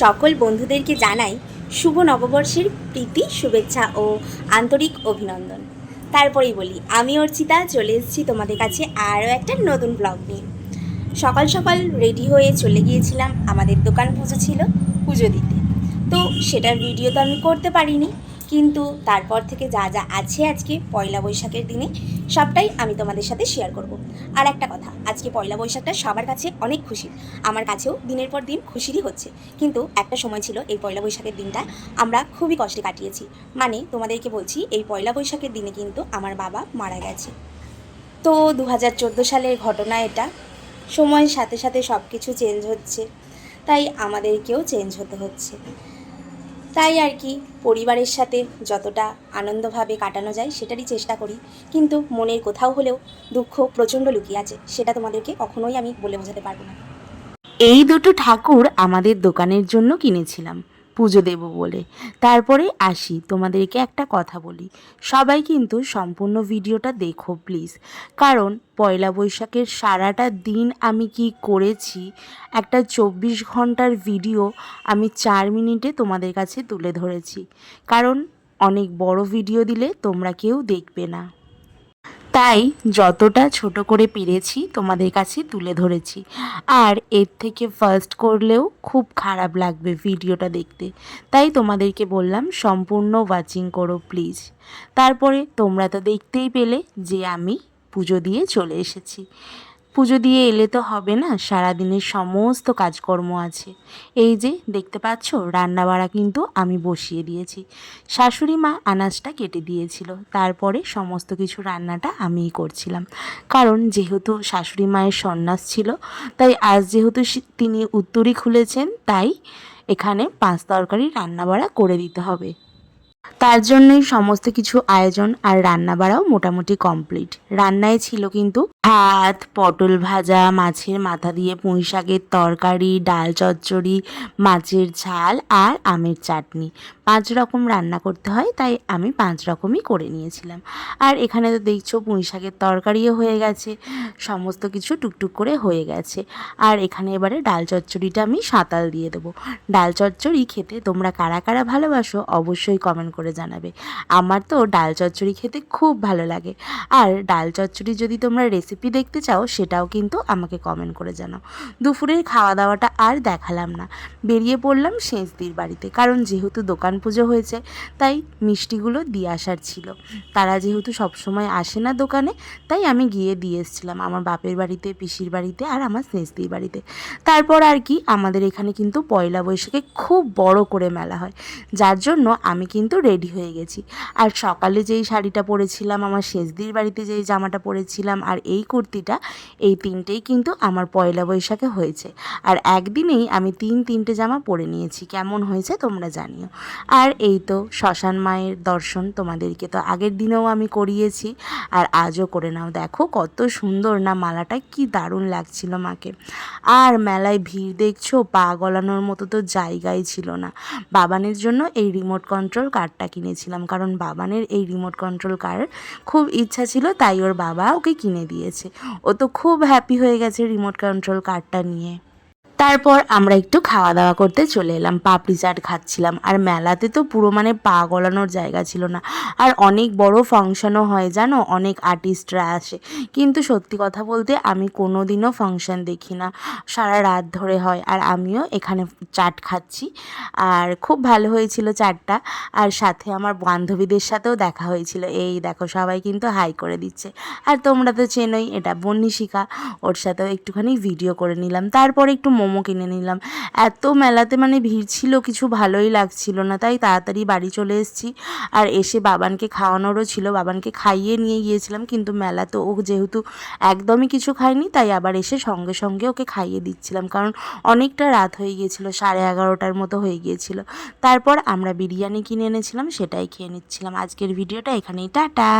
সকল বন্ধুদেরকে জানাই শুভ নববর্ষের প্রীতি, শুভেচ্ছা ও আন্তরিক অভিনন্দন। তারপরেই বলি, আমি অর্চিতা, চলে এসেছি তোমাদের কাছে আরও একটা নতুন ব্লগ নিয়ে। সকাল সকাল রেডি হয়ে চলে গিয়েছিলাম, আমাদের দোকান পুজো ছিল পুজো দিতে। তো সেটার ভিডিও তো আমি করতে পারিনি, কিন্তু তারপর থেকে যা যা আছে আজকে পয়লা বৈশাখের দিনে সবটাই আমি তোমাদের সাথে শেয়ার করব। আর একটা কথা, আজকে পয়লা বৈশাখটা সবার কাছে অনেক খুশির। আমার কাছেও দিনের পর দিন খুশিরই হচ্ছে। কিন্তু একটা সময় ছিল এই পয়লা বৈশাখের দিনটা আমরা খুবই কষ্টে কাটিয়েছি। মানে তোমাদেরকে বলছি, এই পয়লা বৈশাখের দিনে কিন্তু আমার বাবা মারা গেছে। তো দু হাজার চোদ্দ সালের ঘটনা এটা। সময়ের সাথে সাথে সব কিছু চেঞ্জ হচ্ছে। তাই আমাদেরকেও চেঞ্জ হতে হচ্ছে। তাই আর কি, পরিবারের সাথে যতটা আনন্দভাবে কাটানো যায় সেটারই চেষ্টা করি। কিন্তু মনের কোথাও হলেও দুঃখ প্রচণ্ড লুকিয়ে আছে, সেটা তোমাদেরকে কখনোই আমি বলে বোঝাতে পারব না। এই দুটো ঠাকুর আমাদের দোকানের জন্য কিনেছিলাম। পুজো দেব বলে। তারপরে আসি, তোমাদেরকে একটা কথা বলি। সবাই কিন্তু সম্পূর্ণ ভিডিওটা দেখো প্লিজ কারণ পয়লা বৈশাখের সারাটা দিন আমি কি করেছি, একটা চব্বিশ ঘণ্টার ভিডিও আমি চার মিনিটে তোমাদের কাছে তুলে ধরেছি। কারণ অনেক বড় ভিডিও দিলে তোমরা কেউ দেখবে না। তাই যতটা ছোট করে পেরেছি তোমাদের কাছে তুলে ধরেছি। আর এর থেকে ফার্স্ট করলেও খুব খারাপ লাগবে ভিডিওটা দেখতে। তাই তোমাদেরকে বললাম, সম্পূর্ণ ওয়াচিং করো প্লিজ তারপরে তোমরা তো দেখতেই পেলে যে আমি পুজো দিয়ে চলে এসেছি। পুজো দিয়ে এলে তো হবে না, সারাদিনের সমস্ত কাজকর্ম আছে। এই যে, দেখতে পাচ্ছ, রান্নাবাড়া কিন্তু আমি বসিয়ে দিয়েছি। শাশুড়ি মা আনাজটা কেটে দিয়েছিল, তারপরে সমস্ত কিছু রান্নাটা আমিই করছিলাম। কারণ যেহেতু শাশুড়ি মায়ের সন্ন্যাস ছিল, তাই আজ যেহেতু তিনি উত্তরই খুলেছেন, তাই এখানে পাঁচ তরকারি রান্না বাড়া করে দিতে হবে। তার জন্যই সমস্ত কিছু আয়োজন আর রান্নাবাড়াও মোটামুটি কমপ্লিট। রান্নায় ছিল কিন্তু ভাত, পটল ভাজা, মাছের মাথা দিয়ে পুঁই শাকের তরকারি, ডাল চচ্চড়ি, মাছের ঝাল আর আমের চাটনি। পাঁচ রকম রান্না করতে হয়, তাই আমি পাঁচ রকমই করে নিয়েছিলাম। আর এখানে তো দেখছ পুঁই শাকের তরকারিও হয়ে গেছে, সমস্ত কিছু টুকটুক করে হয়ে গেছে। আর এখানে এবারে ডাল চচ্চড়িটা আমি সাঁতাল দিয়ে দেবো। ডাল চচ্চড়ি খেতে তোমরা কারা কারা ভালোবাসো অবশ্যই কমেন্ট করে জানাবে। আমার তো ডাল চচ্চড়ি খেতে খুব ভালো লাগে। আর ডাল চচ্চড়ি যদি তোমরা রেসিপি দেখতে চাও সেটাও কিন্তু আমাকে কমেন্ট করে জানাও। দুপুরের খাওয়া দাওয়াটা আর দেখালাম না। বেরিয়ে পড়লাম সেঁচদির বাড়িতে, কারণ যেহেতু দোকান পুজো হয়েছে, তাই মিষ্টিগুলো দিয়ে আসার ছিল। তারা যেহেতু সবসময় আসে না দোকানে, তাই আমি গিয়ে দিয়ে এসেছিলাম আমার বাপের বাড়িতে, পিসির বাড়িতে আর আমার স্নেস্তির বাড়িতে। তারপর আর কি, আমাদের এখানে কিন্তু পয়লা বৈশাখে খুব বড় করে মেলা হয়। যার জন্য আমি কিন্তু রেডি হয়ে গেছি। আর সকালে যেই শাড়িটা পরেছিলাম, আমার শেষদির বাড়িতে যেই জামাটা পরেছিলাম, আর এই কুর্তিটা, এই তিনটেই কিন্তু আমার পয়লা বৈশাখে হয়েছে। আর একদিনেই আমি তিন তিনটে জামা পরে নিয়েছি। কেমন হয়েছে তোমরা জানিও। আর এই তো শ্মশান মায়ের দর্শন তোমাদেরকে তো আগের দিনেও আমি করিয়েছি। আর আজও করে নাও। দেখো কত সুন্দর না মালাটা, কি দারুণ লাগছিল মাকে। আর মেলায় ভিড় দেখছ, পা গলানোর মতো তো জায়গাই ছিল না। বাবানের জন্য এই রিমোট কন্ট্রোল কারটা কিনেছিলাম। কারণ বাবানের এই রিমোট কন্ট্রোল কার খুব ইচ্ছা ছিল, তাই ওর বাবা ওকে কিনে দিয়েছে। ও তো খুব হ্যাপি হয়ে গেছে রিমোট কন্ট্রোল কারটা নিয়ে। তারপর আমরা একটু খাওয়া দাওয়া করতে চলে এলাম। পাপড়ি চাট খাচ্ছিলাম। আর মেলাতে তো পুরো মানে পা গলানোর জায়গা ছিল না। আর অনেক বড় ফাংশনও হয়, জানো? অনেক আর্টিস্টরা আসে। কিন্তু সত্যি কথা বলতে আমি কোনো দিনও ফাংশন দেখি না। সারা রাত ধরে হয়। আর আমিও এখানে চাট খাচ্ছি। আর খুব ভালো হয়েছিল চাটটা। আর সাথে আমার বান্ধবীদের সাথেও দেখা হয়েছিল। এই দেখো, সবাই কিন্তু হাই করে দিচ্ছে। আর তোমরা তো চেনোই, এটা বন্নিশিকা। ওর সাথেও একটুখানি ভিডিও করে নিলাম। তারপর একটু মোমো কিনে নিলাম। এত মেলাতে মানে ভিড় ছিল, কিছু ভালোই লাগছিল না, তাই তাড়াতাড়ি বাড়ি চলে এসেছি। আর এসে বাবানকে খাওয়ানোরও ছিল, বাবানকে খাইয়ে নিয়ে গিয়েছিলাম, কিন্তু মেলা তো ও যেহেতু একদমই কিছু খায়নি, তাই আবার এসে সঙ্গে সঙ্গে ওকে খাইয়ে দিচ্ছিলাম, কারণ অনেকটা রাত হয়ে গিয়েছিল, সাড়ে এগারোটার মতো হয়ে গিয়েছিল। তারপর আমরা বিরিয়ানি কিনে এনেছিলাম, সেটাই খেয়ে নিচ্ছিলাম। আজকের ভিডিওটা এখানেই, টাটা!